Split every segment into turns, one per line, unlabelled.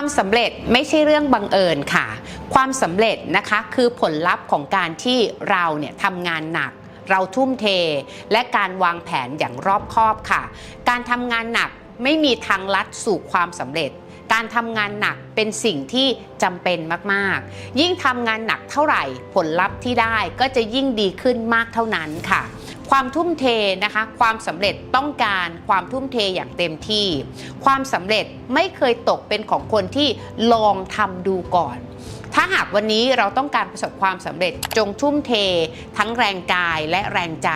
ความสำเร็จไม่ใช่เรื่องบังเอิญค่ะ ความสำเร็จนะคะคือผลลัพธ์ของการที่เราเนี่ยทำงานหนักเราทุ่มเท และการวางแผนอย่างรอบคอบค่ะ การทำงานหนักไม่มีทางลัดสู่ความสำเร็จ การทำงานหนักเป็นสิ่งที่จำเป็นมากๆ ยิ่งทำงานหนักเท่าไหร่ ผลลัพธ์ที่ได้ก็จะยิ่งดีขึ้นมากเท่านั้นค่ะ ความทุ่มเทนะคะ ความสำเร็จต้องการความทุ่มเทอย่างเต็มที่ ความสำเร็จไม่เคยตกเป็นของคนที่ลองทำดูก่อน ถ้าหากวันนี้เราต้องการประสบความสำเร็จจงทุ่มเท ทั้งแรงกายและแรงใจ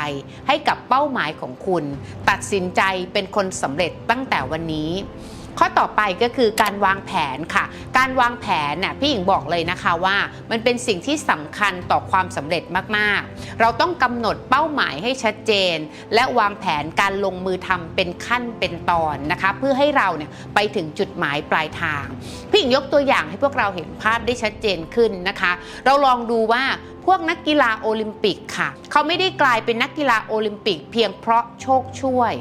ให้กับเป้าหมายของคุณ ตัดสินใจเป็นคนสำเร็จตั้งแต่วันนี้ ข้อต่อไปก็คือการวางแผนค่ะ การวางแผนน่ะพี่หญิงบอกเลยนะคะว่า มันเป็นสิ่งที่สำคัญต่อความสำเร็จมากๆ เราต้องกำหนดเป้าหมายให้ชัดเจน และวางแผนการลงมือทำเป็นขั้นเป็นตอนนะคะ เพื่อให้เราเนี่ยไปถึงจุดหมายปลายทาง พี่หญิงยกตัวอย่างให้พวกเราเห็นภาพได้ชัดเจนขึ้นนะคะ เราลองดูว่าพวกนักกีฬาโอลิมปิกค่ะ เขาไม่ได้กลายเป็นนักกีฬาโอลิมปิก เพียงเพราะโชคช่วย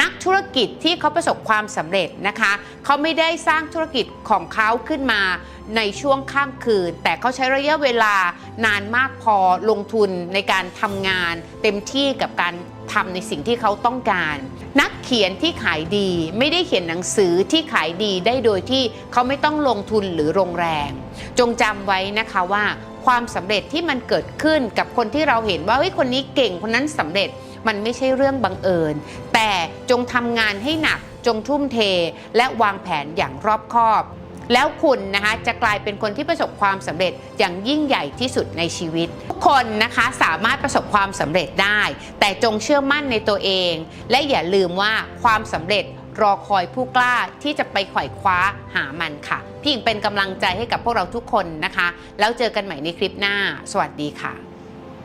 นักธุรกิจที่เขาประสบความสำเร็จนะคะเขาไม่ได้สร้างธุรกิจของเขาขึ้นมาในช่วงข้ามคืน แต่เขาใช้ระยะเวลานานมากพอลงทุนในการทำงานเต็มที่กับการทำในสิ่งที่เขาต้องการ นักเขียนที่ขายดีไม่ได้เขียนหนังสือที่ขายดีได้โดยที่เขาไม่ต้องลงทุนหรือโรงแรง จงจำไว้นะคะว่าความสำเร็จที่มันเกิดขึ้นกับคนที่เราเห็นว่าเฮ้ยคนนี้เก่งคนนั้นสำเร็จมันไม่ใช่เรื่องบังเอิญ แต่ จงทำงานให้หนัก จงทุ่มเท และวางแผนอย่างรอบคอบ แล้วคุณนะคะจะกลายเป็นคนที่ประสบความสำเร็จอย่างยิ่งใหญ่ที่สุดในชีวิต ทุกคนนะคะสามารถประสบความสำเร็จได้ แต่จงเชื่อมั่นในตัวเอง และอย่าลืมว่าความสำเร็จรอคอยผู้กล้าที่จะไปไขว่คว้าหามันค่ะ พี่หญิงเป็นกำลังใจให้กับพวกเราทุกคนนะคะ แล้วเจอกันใหม่ในคลิปหน้า สวัสดีค่ะ